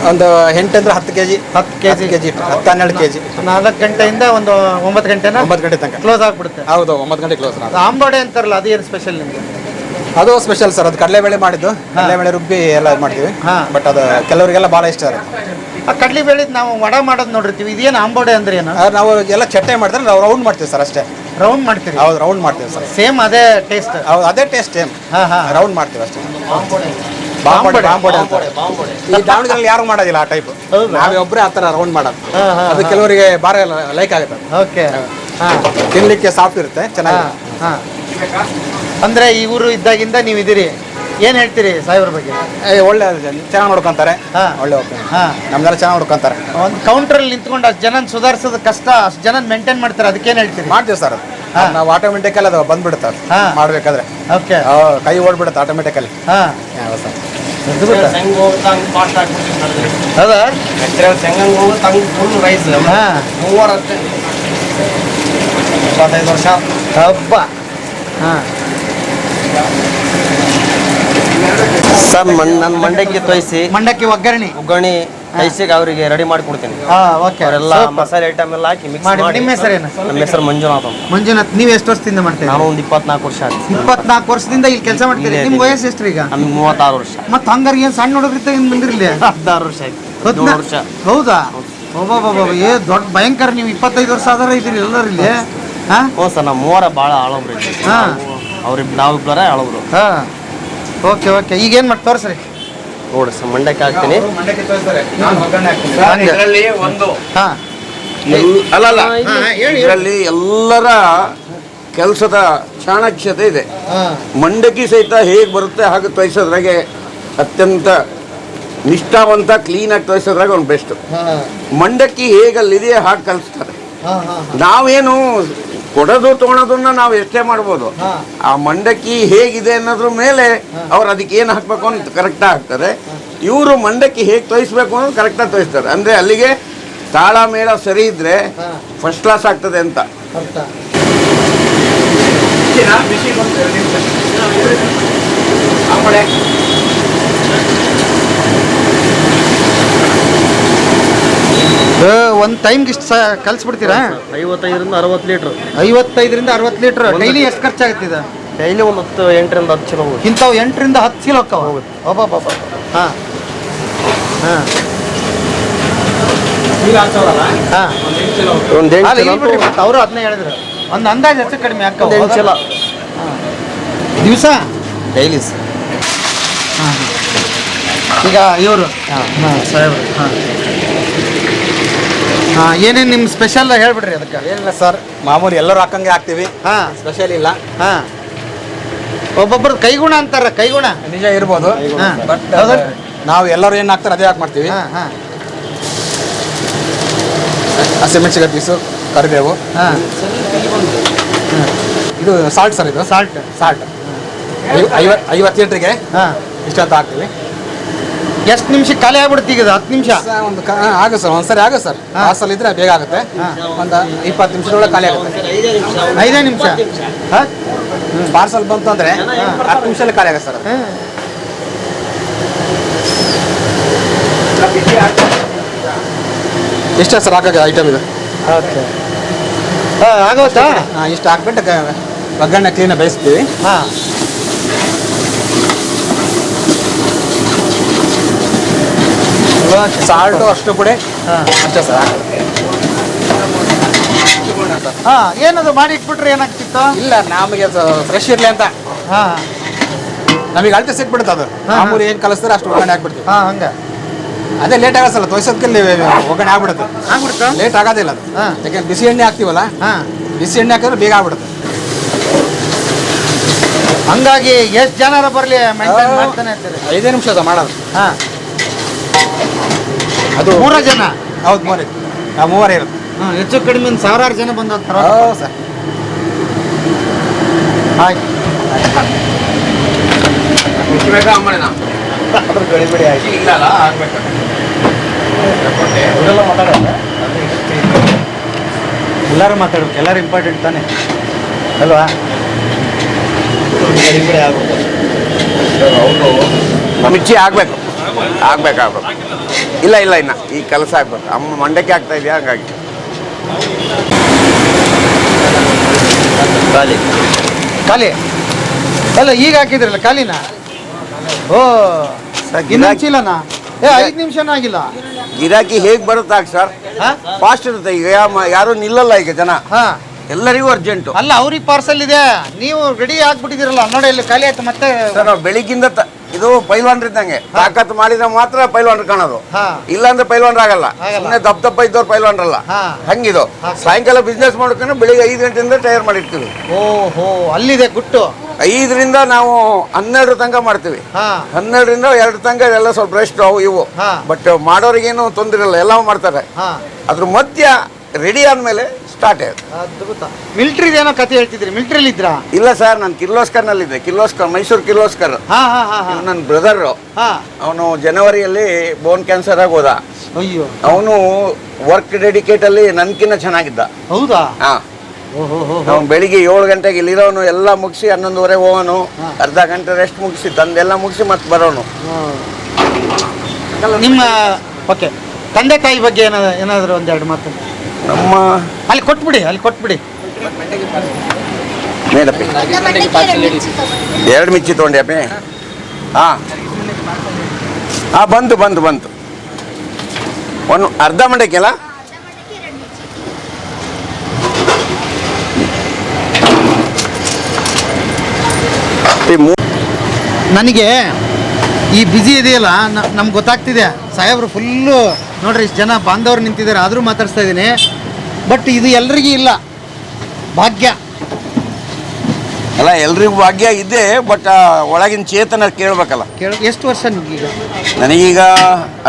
ಒಂದು ಎಂಟಂದ್ರೆ ಹತ್ತು ಕೆ ಜಿ ಹತ್ತು ಕೆಜಿ. ಕೆ ಜಿ ಹತ್ತು ಹನ್ನೆರಡು ಕೆ ಜಿ ನಾಲ್ಕು ಗಂಟೆಯಿಂದ ಒಂದು ಒಂಬತ್ತು ಗಂಟೆನ ಒಂಬತ್ತು ಗಂಟೆ ತನಕ. ಕ್ಲೋಸ್ ಆಗ್ಬಿಡುತ್ತೆ. ಹೌದು ಒಂಬತ್ತು ಗಂಟೆ ಕ್ಲೋಸ್ ಆಂಬಾಡೆ ಅಂತಾರಲ್ಲ ಅದು ಏನು ಸ್ಪೆಷಲ್ ನಿಮಗೆ? ಅದು ಸ್ಪೆಷಲ್ ಸರ್ ಅದು ಕಡಲೆಬೇಳೆ ಮಾಡಿದ್ದು. ಕಡಲೆಬೇಳೆ ರುಬ್ಬಿ ಎಲ್ಲ ಇದ್ ಮಾಡ್ತೀವಿ. ಹಾ. ಬಟ್ ಅದು ಕೆಲವರಿಗೆಲ್ಲ ಭಾಳ ಇಷ್ಟ ಸರ್ ಆ ಕಡ್ಲಿ ಬೆಳೆದು ನಾವು ವಡ ಮಾಡೋದು ನೋಡಿರ್ತೀವಿ ಇದೇನು ಆಂಬೋಡೆ ಅಂದ್ರೆ ಏನು? ಅದು ನಾವು ಎಲ್ಲ ಚಟ್ಟೆ ಮಾಡಿದ್ರೆ ನಾವು ರೌಂಡ್ ಮಾಡ್ತೀವಿ ಸರ್ ಅಷ್ಟೇ. ರೌಂಡ್ ಮಾಡ್ತೀವಿ ಹೌದು ರೌಂಡ್ ಮಾಡ್ತೀವಿ ಸರ್ ಸೇಮ್ ಅದೇ ಟೇಸ್ಟ್ ಹೌದು ಅದೇ ಟೇಸ್ಟ್ ಸೇಮ್ ಹಾಂ ಹಾಂ. ರೌಂಡ್ ಮಾಡ್ತೀವಿ ಅಷ್ಟೇ. ಬಾಂಬೋಡೆ ಬಾಂಬೋಡೆ ಅಂತ. ಈ ದಾವಣಗೆರೆಯಲ್ಲಿ ಯಾರು ಮಾಡೋದಿಲ್ಲ ಆ ಟೈಪ್? ನಾವೇ ಒಬ್ಬರೇ ಆ ಥರ ರೌಂಡ್ ಮಾಡೋದು. ಅದು ಕೆಲವರಿಗೆ ಭಾಳ ಲೈಕ್ ಆಗುತ್ತೆ. ಓಕೆ ಹಾ. ತಿನ್ಲಿಕ್ಕೆ ಸಾಫ್ಟ್ ಇರುತ್ತೆ ಚೆನ್ನಾಗಿ ಹಾ. ಅಂದ್ರೆ ಈ ಊರು ಇದ್ದಾಗಿಂದ ನೀವು ಇದ್ದೀರಿ ಏನ್ ಹೇಳ್ತೀರಿ ಸಾಹೇಬ್ರ ಬಗ್ಗೆ? ಒಳ್ಳೆ ಚೆನ್ನಾಗಿ ನೋಡ್ಕೊಂತಾರೆ. ಹಾ. ಒಳ್ಳೆ ಓಕೆ ಹಾ. ನಮ್ದೆಲ್ಲ ಚೆನ್ನಾಗಿ ನೋಡ್ಕೊಂತಾರೆ. ಒಂದು ಕೌಂಟ್ರಲ್ಲಿ ನಿಂತ್ಕೊಂಡು ಅಷ್ಟು ಜನ ಸುಧಾರಿಸೋದು ಕಷ್ಟ ಅಷ್ಟು ಜನ ಮೇಂಟೈನ್ ಮಾಡ್ತಾರೆ ಅದಕ್ಕೇನು ಹೇಳ್ತೀರಿ? ಮಾಡ್ತೀವಿ ಸರ್ ಅದು. ನಾವು ಆಟೋಮೆಟಿಕಲ್ ಅದು ಬಂದ್ಬಿಡುತ್ತೆ. ಮಾಡ್ಬೇಕಾದ್ರೆ. ಓಕೆ. ಕೈ ಓಡ್ಬಿಡುತ್ತೆ ಆಟೋಮೆಟಿಕಲ್ಲಿ ಹಾಂ. ಸರ್ ಹೌದಾ? ಹಾ. ಇಪ್ಪತ್ತೈದು ವರ್ಷ. ಹಬ್ಬ. ಹಾಂ. ಸರ್ ಮಣ್ ನನ್ನ ಮಂಡಕ್ಕಿ ತೋಯಿಸಿ. ಮಂಡಕ್ಕಿ ಒಗ್ಗರಣೆ. ಒಗ್ಗರಣೆ. ಕೈಸಿಗೆ ಅವರಿಗೆ ರೆಡಿ ಮಾಡಿ ಕೊಡ್ತೀನಿ ಹಾ ಓಕೆ ಅವರೆಲ್ಲ ಮಸಾಲೆ ಐಟಮ್ ಎಲ್ಲ ಹಾಕಿ ಮಿಕ್ಸ್ ಮಾಡಿ. ನಿಮ್ಮ ಹೆಸರೇನು? ನಮ್ಮ ಹೆಸರು ಮಂಜುನಾಥ್ ಅಂತ. ಮಂಜುನಾಥ್ ನೀವು ಎಷ್ಟು ವರ್ಷದಿಂದ ಮಾಡ್ತೀರಿ ನಾನು ಒಂದು ಇಪ್ಪತ್ನಾಲ್ಕು ವರ್ಷ ಆಯ್ತು. ಇಪ್ಪತ್ನಾಲ್ಕು ವರ್ಷದಿಂದ ಇಲ್ಲಿ ಕೆಲಸ ಮಾಡ್ತೀರಿ? ನಿಮ್ಮ. ವಯಸ್ಸು ಎಷ್ಟು ಈಗ? ನಮ್ಗೆ ಮೂವತ್ತಾರು ವರ್ಷ. ಮತ್ತೆ ಹಂಗಾರೆ ಏನು ಸಣ್ಣ ಹುಡುಗ್ರಿತ ಏನ್ ಬಂದಿರಲಿ? ಹದಿನಾರು ವರ್ಷ ಆಯ್ತು. ಹದ್ನಾ- ಹದಿನೇಳು ವರ್ಷ. ಹೌದಾ? ಒಬ್ಬ ಏ ದೊಡ್ಡ ಭಯಂಕರ ನೀವು ಇಪ್ಪತ್ತೈದು ವರ್ಷ ಆದ್ರೆ ಇದ್ರಿ ಎಲ್ಲರೂ ಇಲ್ಲಿ. ಹಾಂ? ಹ್ಞೂ ಸರ್ ನಮ್ಮ ಮೂವರ ಭಾಳ ಆಳವ್ರಿ ಹಾಂ. ಹಾ. ಅವ್ರಿಬ್ ನಾವಿಬ್ಬರ ಆಳವ್ರು. ಹಾಂ. Okay okay. ಈಗ ಏನು ಮಾಡಿ ತೋರ್ಸ್ರಿ. ನೋಡಿ ಸರ್ ಮಂಡಕ್ಕೆ ಹಾಕ್ತೀನಿ. ಹಂಗೆ. ಇದರಲ್ಲಿ ಒಂದು ಹಾ. ಅಲ್ಲಲ್ಲ. ಇದರಲ್ಲಿ ಎಲ್ಲರ ಕೆಲಸದ ಚಾಣಾಕ್ಷತೆ ಇದೆ. ಮಂಡಕ್ಕಿ ಸಹಿತ ಹೇಗೆ ಬರುತ್ತೆ ಹಾಗೆ ತೋರಿಸೋದ್ರಾಗೆ ಅತ್ಯಂತ ನಿಷ್ಠಾವಂತ ಕ್ಲೀನಾಗಿ ತೋರಿಸೋದ್ರಾಗ ಒಂದು ಬೆಸ್ಟ್ ಮಂಡಕ್ಕಿ ಹೇಗಲ್ಲಿದೆಯೋ ಹಾಗೆ ಕಲಿಸ್ತಾರೆ. ನಾವೇನು ಕೊಡೋದು ತೊಗೊಳೋದನ್ನ ನಾವು ಎಷ್ಟೇ ಮಾಡ್ಬೋದು. ಆ ಮಂಡಕ್ಕಿ ಹೇಗಿದೆ ಅನ್ನೋದ್ರ ಮೇಲೆ ಅವ್ರು ಅದಕ್ಕೆ ಏನು ಹಾಕ್ಬೇಕು ಅಂತ ಕರೆಕ್ಟಾಗಿ ಹಾಕ್ತಾರೆ. ಇವರು ಮಂಡಕ್ಕಿ ಹೇಗೆ ತೋರಿಸ್ಬೇಕು ಅನ್ನೋದು ಕರೆಕ್ಟಾಗಿ ತೋರಿಸ್ತಾರೆ ಅಂದರೆ ಅಲ್ಲಿಗೆ ತಾಳ ಮೇಳ ಸರಿ ಇದ್ರೆ ಫಸ್ಟ್ ಕ್ಲಾಸ್ ಆಗ್ತದೆ ಅಂತ. ಅರ್ಥ ಒಂದು ಟೈಮ್ಗೆ ಇಷ್ಟು ಕಲ್ಸ್ಬಿಡ್ತೀರಾ? ಐವತ್ತೈದರಿಂದ ಅರವತ್ತು ಲೀಟ್ರ್. ಐವತ್ತೈದರಿಂದ ಅರವತ್ತು ಲೀಟ್ರ್. ಡೈಲಿ ಎಷ್ಟು ಖರ್ಚಾಗುತ್ತೆ ಇದು? ಡೈಲಿ ಒಂದು ಹತ್ತು ಎಂಟರಿಂದ ಹತ್ತು ಕಿಲೋ ಹೋಗುತ್ತೆ. ಇಂಥವು ಎಂಟರಿಂದ ಹತ್ತು ಕಿಲೋ ಹೋಗುತ್ತೆ. ಒಬ್ಬ ಹಾಂ. ಹಾಂ. ಹಾಂ. ಒಂದು ಎಂಟು ಅವರು ಅದನ್ನ ಹೇಳಿದ್ರು. ಒಂದು ಅಂದಾಜು ಹೆಚ್ಚು ಕಡಿಮೆ ಒಂದು ಚೀಲ ದಿವಸ? ಡೈಲಿ ಸರ್ ಹಾಂ. ಈಗ ಇವರು? ಹಾಂ ಸಾಹೇಬ್ರು. ಹಾಂ. ಹಾಂ ಏನೇನು ನಿಮ್ಮ ಸ್ಪೆಷಲ್ ಹೇಳ್ಬಿಡ್ರಿ ಅದಕ್ಕೆ? ಏನಿಲ್ಲ ಸರ್ ಮಾಮೂಲಿ ಎಲ್ಲರೂ ಹಾಕಂಗೆ ಹಾಕ್ತೀವಿ. ಹಾಂ. ಸ್ಪೆಷಲ್ ಇಲ್ಲ. ಹಾಂ. ಒಬ್ಬೊಬ್ರು ಕೈಗುಣ ಅಂತಾರ ಕೈಗುಣ? ನಿಜ ಇರ್ಬೋದು. ಹಾಂ ಬಟ್ ಹೌದಾ? ನಾವು ಎಲ್ಲರೂ ಏನು ಹಾಕ್ತಾರೆ ಅದೇ ಹಾಕಿ ಮಾಡ್ತೀವಿ. ಹಾಂ ಹಾಂ. ಹಸಿಮೆಣಸಿಗೆ ಪೀಸು ಕರಿಬೇವು. ಹಾಂ. ಇದು ಸಾಲ್ಟ್ ಸರ್ ಇದು. ಸಾಲ್ಟ್ ಸಾಲ್ಟ್ ಐವತ್ತು ಐವತ್ತು ಲೀಟ್ರಿಗೆ ಹಾಂ. ಇಷ್ಟಂತ ಹಾಕ್ತೀವಿ. ಎಷ್ಟು ನಿಮಿಷ ಖಾಲಿ ಆಗ್ಬಿಡುತ್ತೆ ಈಗ ಹತ್ತು ನಿಮಿಷ? ಒಂದು ಆಗ ಸರ್ ಒಂದ್ಸರಿ ಆಗ ಸರ್. ಹಾಸ್ಟಲ್ ಇದ್ರೆ ಬೇಗ ಆಗುತ್ತೆ. ಹಾ. ಒಂದು ಇಪ್ಪತ್ತು ನಿಮಿಷದೊಳಗೆ ಖಾಲಿ ಆಗುತ್ತೆ. ಐದೇ ನಿಮಿಷ. ಹಾಂ? ಪಾರ್ಸಲ್ ಬಂತು ಅಂದ್ರೆ ಹತ್ತು ನಿಮಿಷದಲ್ಲಿ ಖಾಲಿ ಆಗುತ್ತೆ ಸರ್. ಎಷ್ಟೇ ಇಷ್ಟೇ ಸರ್ ಹಾಕಕ್ಕೆ ಐಟಮ್ ಇದು. ಓಕೆ. ಹಾಂ ಆಗೋತ್ತಾ ಹಾಂ ಇಷ್ಟು ಹಾಕ್ಬಿಟ್ಟು ಒಗ್ಗರಣೆ ಕ್ಲೀನಾಗಿ ಬೇಯಿಸ್ತೀವಿ. ಹಾಂ. ಸಾಲ್ಟು ಅಷ್ಟು ಪುಡಿ ಹಾಂ ಅಷ್ಟೇ ಸರ್. ಹಾಂ ಏನದು ಮಾಡಿ ಇಟ್ಬಿಟ್ರೆ ಏನಾಗ್ತಿತ್ತು? ಇಲ್ಲ ನಮಗೆ ಫ್ರೆಶ್ ಇರಲಿ ಅಂತ. ಹಾಂ. ನಮಗೆ ಅಳತೆ ಸಿಕ್ಬಿಡುತ್ತೆ ಅದು. ಮಾಮೂಲಿ ಏನು ಕಲಿಸ್ತಾರೆ ಅಷ್ಟು ಒಗ್ಗರಣೆ ಹಾಕ್ಬಿಡ್ತೀವಿ ಹಾ ಹಂಗೆ. ಅದೇ ಲೇಟ್ ಆಗಲ್ಲ ತೋರಿಸೋದಕ್ಕೆ ಒಗ್ಗರಣೆ ಆಗ್ಬಿಡುತ್ತೆ. ಆಗ್ಬಿಡುತ್ತೆ? ಲೇಟ್ ಆಗೋದಿಲ್ಲ ಅದು. ಯಾಕೆ ಯಾಕೆಂದ್ರೆ ಬಿಸಿ ಎಣ್ಣೆ ಹಾಕ್ತೀವಲ್ಲ? ಹಾಂ. ಬಿಸಿ ಎಣ್ಣೆ ಹಾಕಿದ್ರೆ ಬೇಗ ಆಗ್ಬಿಡುತ್ತೆ. ಹಂಗಾಗಿ ಎಷ್ಟು ಜನರ ಬರಲಿ ಐದೇ ನಿಮಿಷ ಅದು ಮಾಡೋದು. ಹಾಂ. ಅದು ಮೂರ ಜನ? ಹೌದು ಮೂರೇ. ನಾವು ಮೂವರೇ ಇರುತ್ತೆ ಹಾಂ ಹೆಚ್ಚು ಕಡಿಮೆ ಒಂದು ಸಾವಿರಾರು ಜನ ಬಂದು ಹೋಗ್ತಾರೆ ಹೌದು ಸರ್. ಆಯ್ತು ಗಡಿಬಿಡಿ ಆಯ್ತು ಎಲ್ಲರೂ ಮಾತಾಡ್ಬೇಕು. ಎಲ್ಲರೂ ಇಂಪಾರ್ಟೆಂಟ್ ತಾನೆ. ಅಲ್ವಾ? ಗಡಿಬಿಡಿ ಆಗ್ಬೇಕು ಮಿರ್ಚಿ ಆಗ್ಬೇಕು. ಆಗ್ಬೇಕಾಗ್ಬೇಕು. ಆಗ್ಬೇಕು ಇಲ್ಲ ಇಲ್ಲ ಇನ್ನ ಈ ಕೆಲಸ ಆಗ್ಬೇಕು. ಅಮ್ಮ ಮಂಡಕ್ಕೆ ಆಗ್ತಾ ಇದೆಯಾ? ಹಂಗಾಗಿ. ಖಾಲಿ. ಖಾಲಿ? ಅಲ್ಲ ಈಗ ಹಾಕಿದ್ರಲ್ಲ ಖಾಲಿನ? ಓ ಇನ್ನೊಂದು ಚೀಲನಾ? ಏ ಐದು ನಿಮಿಷನೂ ಆಗಿಲ್ಲ. ಗಿರಾಕಿ ಹೇಗೆ ಬರುತ್ತಾಗ ಸರ್? ಹಾ? ಫಾಸ್ಟ್ ಇರುತ್ತೆ ಈಗ. ಯಾ- ಯಾರು ನಿಲ್ಲಲ್ಲ ಈಗ ಜನ. ಹಾ. ಎಲ್ಲರಿಗೂ ಅರ್ಜೆಂಟು ಅಲ್ಲ ಅವ್ರಿಗೆ ಪಾರ್ಸಲ್ ಇದೆ. ನೀವು ರೆಡಿ ಆಗ್ಬಿಟ್ಟಿದಿರಲ್ಲ ನೋಡಿ ಇಲ್ಲಿ ಖಾಲಿ ಆಯ್ತು ಮತ್ತೆ ಸರ್ ನಾವು ಬೆಳಿಗ್ಗಿಂದ ತ- ಇದು ಪೈಲ್ವಾನ್ ಇದ್ದಂಗೆ. ತಾಕತ್ ಮಾಡಿದ್ರೆ ಮಾತ್ರ ಪೈಲ್ವಾನ್ ಕಾಣೋದು. ಇಲ್ಲ ಇಲ್ಲಾಂದ್ರೆ ಪೈಲ್ವಾನ್ ಆಗಲ್ಲ. ಸುಮ್ಮನೆ ದಪ್ಪ ದಪ್ಪ ಇದ್ದವ್ರು ಪೈಲ್ವಾನ್ರಲ್ಲ. ಅಲ್ಲ ಹಂಗಿದು. ಸಾಯಂಕಾಲ ಬಿಸ್ನೆಸ್ ಮಾಡ್ಕೊಂಡು ಬೆಳಿಗ್ಗೆ ಐದು ಗಂಟೆಯಿಂದ ತಯಾರು ಮಾಡಿರ್ತೀವಿ. ಓಹೋ ಅಲ್ಲಿದೆ ಗುಟ್ಟು. ಐದರಿಂದ ನಾವು ಹನ್ನೆರಡು ತನಕ ಮಾಡ್ತೀವಿ. ಹನ್ನೆರಡರಿಂದ ಎರಡು ತನಕ ಎಲ್ಲ ಸ್ವಲ್ಪ ರೆಸ್ಟ್ ಅವು ಇವು. ಬಟ್ ಮಾಡೋರಿಗೇನು ತೊಂದರೆ ಇಲ್ಲ ಎಲ್ಲ ಮಾಡ್ತಾರೆ. ಅದ್ರ ಮಧ್ಯ ರೆಡಿ ಆದ್ಮೇಲೆ ಸ್ಟಾರ್ಟ್ ಆಯ್ತು. ಅದ್ಭುತ. ಮಿಲಿಟರಿ ಏನೋ ಕತೆ ಹೇಳ್ತಿದ್ರಿ ಮಿಲ್ಟ್ರಿಲಿ ಇದ್ರಾ? ಇಲ್ಲ ಸರ್ ನಾನು ಕಿರ್ಲೋಸ್ಕರ್ನಲ್ಲಿದ್ದೆ ಕಿರ್ಲೋಸ್ಕರ್ ಮೈಸೂರು ಕಿರ್ಲೋಸ್ಕರ್ ಹಾ ಹಾ ಹಾ ಹಾ. ನನ್ನ ಬ್ರದರ್ ಹಾ. ಅವನು ಜನವರಿಯಲ್ಲಿ ಬೋನ್ ಕ್ಯಾನ್ಸರ್ ಆಗಿ ಹೋದ. ಅಯ್ಯೋ. ಅವನು ವರ್ಕ್ ಡೆಡಿಕೇಟ್ ಅಲ್ಲಿ ನನ್ಕಿನ್ನ ಚೆನ್ನಾಗಿದ್ದ. ಹೌದಾ? ಹಾ. ಓಹೋ ಹೋ ಅವ್ನು ಬೆಳಿಗ್ಗೆ ಏಳು ಗಂಟೆಗೆ ಇಲ್ಲಿರೋನು ಎಲ್ಲ ಮುಗಿಸಿ ಹನ್ನೊಂದುವರೆ ಹೋಗೋನು. ಅರ್ಧ ಗಂಟೆ ರೆಸ್ಟ್ ಮುಗಿಸಿ ತಂದೆಲ್ಲ ಮುಗಿಸಿ ಮತ್ತೆ ಬರೋನು. ನಿಮ್ಮ ಓಕೆ. ತಂದೆ ತಾಯಿ ಬಗ್ಗೆ ಏನಾದ್ರು ಏನಾದರೂ ಒಂದೆರಡು ಮಾತು ನಮ್ಮ ಅಲ್ಲಿ ಕೊಟ್ಬಿಡಿ ಅಲ್ಲಿ ಕೊಟ್ಬಿಡಿ. ಮೇಡಪ್ಪಿ ಎರಡು ಮಿಚ್ಚಿ ತೊಗೊಂಡ್ಯಪ್ಪಿ ಹಾಂ. ಹಾಂ ಬಂತು ಬಂತು ಬಂತು ಒಂದು ಅರ್ಧ ಮಂಡಕ್ಕೆಲ್ಲ ನನಗೆ ಈ ಬ್ಯುಸಿ ಇದೆಯಲ್ಲ ನಮ್ಗೆ ಗೊತ್ತಾಗ್ತಿದೆ. ಸಾಹೇಬ್ರು ಫುಲ್ಲು ನೋಡ್ರಿ ಇಷ್ಟು ಜನ ಬಾಂಧವ್ರು ನಿಂತಿದ್ದಾರೆ ಆದರೂ ಮಾತಾಡ್ಸ್ತಾ ಇದ್ದೀನಿ. ಬಟ್ ಇದು ಎಲ್ರಿಗೂ ಇಲ್ಲ. ಭಾಗ್ಯ. ಅಲ್ಲ ಎಲ್ರಿಗೂ ಭಾಗ್ಯ ಇದೆ ಬಟ್ ಒಳಗಿನ ಚೇತನ ಕೇಳ್ಬೇಕಲ್ಲ. ಕೇಳ ಎಷ್ಟು ವರ್ಷ ನಿಮ್ಗೀಗ? ನನಗೀಗ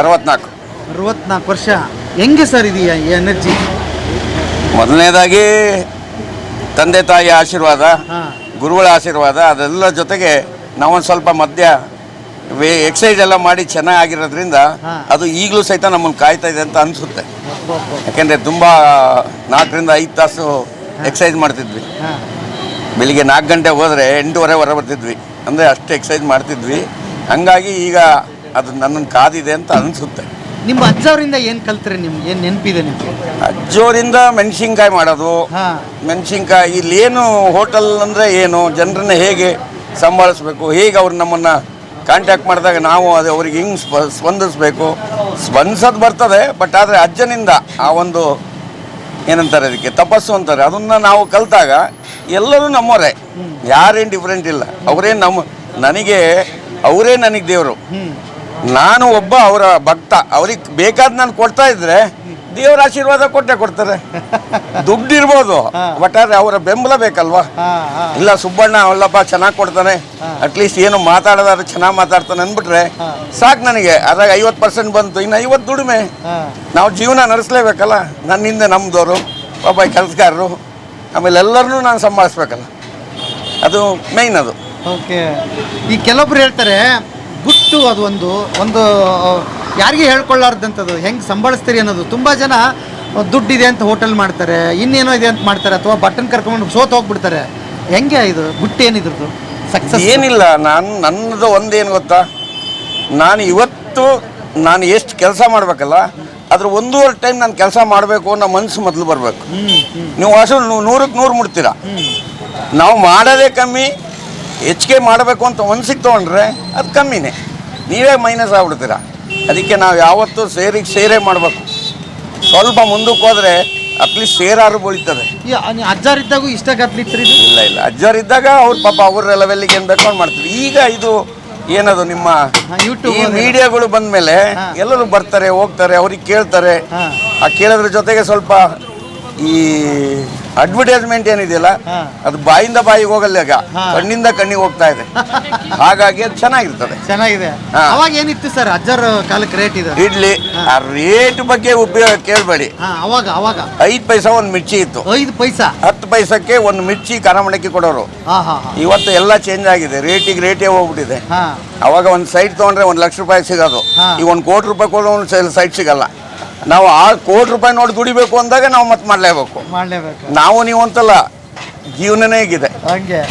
ಅರವತ್ನಾಲ್ಕು. ಅರವತ್ನಾಲ್ಕು ವರ್ಷ. ಹೆಂಗೆ ಸರ್ ಇದೆಯಾ ಈ ಎನರ್ಜಿ? ಮೊದಲನೇದಾಗಿ ತಂದೆ ತಾಯಿ ಆಶೀರ್ವಾದ ಹಾಂ. ಗುರುಗಳ ಆಶೀರ್ವಾದ ಅದೆಲ್ಲ ಜೊತೆಗೆ ನಾವೊಂದು ಸ್ವಲ್ಪ ಮಧ್ಯ ವೇ ಎಕ್ಸಸೈಸ್ ಎಲ್ಲ ಮಾಡಿ ಚೆನ್ನಾಗಿರೋದ್ರಿಂದ. ಅದು ಈಗಲೂ ಸಹಿತ ನಮ್ಮನ್ನು ಕಾಯ್ತಾ ಇದೆ ಅಂತ ಅನಿಸುತ್ತೆ. ಯಾಕೆಂದರೆ ತುಂಬ ನಾಲ್ಕರಿಂದ ಐದು ತಾಸು ಎಕ್ಸೈಸ್ ಮಾಡ್ತಿದ್ವಿ. ಬೆಳಿಗ್ಗೆ ನಾಲ್ಕು ಗಂಟೆ ಹೋದರೆ ಎಂಟೂವರೆ ಹೊರ ಬರ್ತಿದ್ವಿ. ಅಂದರೆ ಅಷ್ಟು ಎಕ್ಸೈಸ್ ಮಾಡ್ತಿದ್ವಿ. ಹಂಗಾಗಿ ಈಗ ಅದು ನನ್ನನ್ನು ಕಾದಿದೆ ಅಂತ ಅನಿಸುತ್ತೆ. ನಿಮ್ಮ ಅಜ್ಜವರಿಂದ ಏನು ಕಲ್ತರೆ ನಿಮ್ಗೆ ಏನು ನೆನಪಿದೆ ನಿಮಗೆ? ಅಜ್ಜೋರಿಂದ ಮೆಣಸಿನ್ಕಾಯಿ ಮಾಡೋದು. ಮೆಣಸಿನ್ಕಾಯಿ ಇಲ್ಲಿ ಇಲ್ಲೇನು ಹೋಟೆಲ್ ಅಂದರೆ ಏನು ಜನರನ್ನ ಹೇಗೆ ಸಂಭಾಳಿಸ್ಬೇಕು ಹೇಗೆ ಅವ್ರು ನಮ್ಮನ್ನು ಕಾಂಟ್ಯಾಕ್ಟ್ ಮಾಡಿದಾಗ ನಾವು ಅದೇ ಅವ್ರಿಗೆ ಹಿಂಗೆ ಸ್ಪ ಸ್ಪಂದಿಸ್ಬೇಕು? ಸ್ಪಂದಿಸೋದು ಬರ್ತದೆ ಬಟ್ ಆದರೆ ಅಜ್ಜನಿಂದ ಆ ಒಂದು ಏನಂತಾರೆ ಅದಕ್ಕೆ ತಪಸ್ಸು ಅಂತಾರೆ. ಅದನ್ನು ನಾವು ಕಲಿತಾಗ ಎಲ್ಲರೂ ನಮ್ಮವರೇ. ಯಾರೇನು ಡಿಫ್ರೆಂಟ್ ಇಲ್ಲ. ಅವರೇ ನಮ್ಮ ನನಗೆ ಅವರೇ ನನಗೆ ದೇವರು. ನಾನು ಒಬ್ಬ ಅವರ ಭಕ್ತ. ಅವ್ರಿಗೆ ಬೇಕಾದ ನಾನು ಕೊಡ್ತಾ ಇದ್ರೆ ದೇವರ ಆಶೀರ್ವಾದ ಕೊಟ್ಟೆ ಕೊಡ್ತಾರೆ. ದುಡ್ಡು ಇರ್ಬೋದು ಬಟ್ ಆದ್ರೆ ಅವರ ಬೆಂಬಲ ಬೇಕಲ್ವಾ? ಇಲ್ಲ ಸುಬ್ಬಣ್ಣ ಅವಲ್ಲಪ್ಪ ಚೆನ್ನಾಗಿ ಕೊಡ್ತಾನೆ. ಅಟ್ಲೀಸ್ಟ್ ಏನು ಮಾತಾಡೋದಾದ್ರೆ ಚೆನ್ನಾಗಿ ಮಾತಾಡ್ತಾನೆ ಅಂದ್ಬಿಟ್ರೆ ಸಾಕು ನನಗೆ. ಅದಾಗ ಐವತ್ತು ಪರ್ಸೆಂಟ್ ಬಂತು ಇನ್ನು ಐವತ್ತು ದುಡಿಮೆ. ನಾವು ಜೀವನ ನಡೆಸಲೇಬೇಕಲ್ಲ? ಹಿಂದೆ ನಮ್ಮದವರು ಒಬ್ಬ ಕೆಲಸಗಾರರು ಆಮೇಲೆ ಎಲ್ಲರನ್ನೂ ನಾನು ಸಂಭಾಳಿಸ್ಬೇಕಲ್ಲ. ಅದು ಮೇಯ್ನ್ ಅದು. ಓಕೆ ಈ ಕೆಲವೊಬ್ರು ಹೇಳ್ತಾರೆ ಗುಟ್ಟು ಅದು ಒಂದು ಒಂದು ಯಾರಿಗೆ ಹೇಳ್ಕೊಳ್ಳಾರ್ದಂಥದ್ದು ಹೆಂಗೆ ಸಂಭಾಳಿಸ್ತೀರಿ ಅನ್ನೋದು. ತುಂಬ ಜನ ದುಡ್ಡಿದೆ ಅಂತ ಹೋಟೆಲ್ ಮಾಡ್ತಾರೆ ಇನ್ನೇನೋ ಇದೆ ಅಂತ ಮಾಡ್ತಾರೆ ಅಥವಾ ಬಟನ್ ಕರ್ಕೊಂಡು ಸೋತ್ ಹೋಗ್ಬಿಡ್ತಾರೆ. ಹೆಂಗೆ ಇದು ಗುಟ್ಟು ಏನಿದ್ರದ್ದು ಸಕ್ಸಸ್ ಏನಿಲ್ಲ ನಾನು ನನ್ನದು ಒಂದೇನು ಗೊತ್ತಾ? ನಾನು ಇವತ್ತು ನಾನು ಎಷ್ಟು ಕೆಲಸ ಮಾಡಬೇಕಲ್ಲ ಅದ್ರ ಒಂದೂವರೆ ಟೈಮ್ ನಾನು ಕೆಲಸ ಮಾಡಬೇಕು ಅನ್ನೋ ಮನಸ್ಸು ಮೊದಲು ಬರಬೇಕು. ನೀವು ಅಸಲು ನೂರಕ್ಕೆ ನೂರು ಮುಡ್ತೀರಾ ನಾವು ಮಾಡೋದೇ ಕಮ್ಮಿ ಹೆಚ್ಚಿಗೆ ಮಾಡಬೇಕು ಅಂತ ಮನ್ಸಿಗೆ ತೊಗೊಂಡ್ರೆ ಅದು ಕಮ್ಮಿನೇ. ನೀವೇ ಮೈನಸ್ ಆಗ್ಬಿಡ್ತೀರಾ. ಅದಕ್ಕೆ ನಾವು ಯಾವತ್ತೂ ಸೇರಿಗೆ ಸೇರೇ ಮಾಡಬೇಕು. ಸ್ವಲ್ಪ ಮುಂದಕ್ಕೆ ಹೋದರೆ ಅಟ್ಲೀಸ್ಟ್ ಸೇರಾರು ಬೀಳ್ತದೆ. ಅಜ್ಜಾರಿದ್ದಾಗೂ ಇಷ್ಟ ಇದು? ಇಲ್ಲ ಇಲ್ಲ. ಅಜ್ಜಾರಿದ್ದಾಗ ಅವ್ರ ಪಾಪ ಅವ್ರ ಲೆವೆಲ್ಲಿಗೆ ಏನು ಬೇಕು ಮಾಡ್ತೀವಿ ಈಗ ಇದು ಏನದು ನಿಮ್ಮ ಯೂಟ್ಯೂಬ್. ಮೀಡಿಯಾಗಳು ಬಂದ ಮೇಲೆ ಎಲ್ಲರೂ ಬರ್ತಾರೆ ಹೋಗ್ತಾರೆ ಅವ್ರಿಗೆ ಕೇಳ್ತಾರೆ. ಆ ಕೇಳೋದ್ರ ಜೊತೆಗೆ ಸ್ವಲ್ಪ ಈ ಅಡ್ವರ್ಟೈಸ್ಮೆಂಟ್ ಏನಿದೆಯಲ್ಲ ಅದು ಬಾಯಿಂದ ಬಾಯಿಗೆ ಹೋಗಲ್ಲ ಈಗ. ಕಣ್ಣಿಂದ ಕಣ್ಣಿಗೆ ಹೋಗ್ತಾ ಇದೆ. ಹಾಗಾಗಿ ಅದು ಚೆನ್ನಾಗಿರ್ತದೆ. ಚೆನ್ನಾಗಿದೆ. ಅವಾಗ ಏನಿತ್ತು ಸರ್ ಅಜ್ಜರ ಕಾಲಕ್ಕೆ ರೇಟ್ ಇದೆ? ಇಡ್ಲಿ. ಆ ರೇಟ್ ಬಗ್ಗೆ ಉಪಯೋಗ ಕೇಳಬೇಡಿ. ಅವಾಗ ಅವಾಗ. ಐದು ಪೈಸಾ ಒಂದು ಮಿರ್ಚಿ ಇತ್ತು. ಐದು ಪೈಸಾ? ಹತ್ತು ಪೈಸಕ್ಕೆ ಒಂದು ಮಿರ್ಚಿ ಕರಮಣಕ್ಕೆ ಕೊಡೋರು. ಇವತ್ತು ಎಲ್ಲ ಚೇಂಜ್ ಆಗಿದೆ. ರೇಟಿಗೆ ರೇಟೇ ಹೋಗ್ಬಿಟ್ಟಿದೆ. ಅವಾಗ ಒಂದು ಸೈಟ್ ತಗೊಂಡ್ರೆ ಒಂದು ಲಕ್ಷ ರೂಪಾಯಿ ಸಿಗೋದು. ಈಗ ಒಂದು ಕೋಟಿ ರೂಪಾಯಿ ಕೊಡೋ ಒಂದು ಸೈಟ್ ಸಿಗಲ್ಲ. ನಾವು ಆ ಕೋಟಿ ರೂಪಾಯಿ ನೋಡಿ ದುಡಿಬೇಕು ಅಂದಾಗ ನಾವು ಮತ್ತೆ ಮಾಡಲೇಬೇಕು. ಮಾಡ್ಲೇಬೇಕು. ನಾವು ನೀವು ಅಂತಲ್ಲ ಜೀವನನೇ ಹೇಗಿದೆ. ಹಂಗೆ.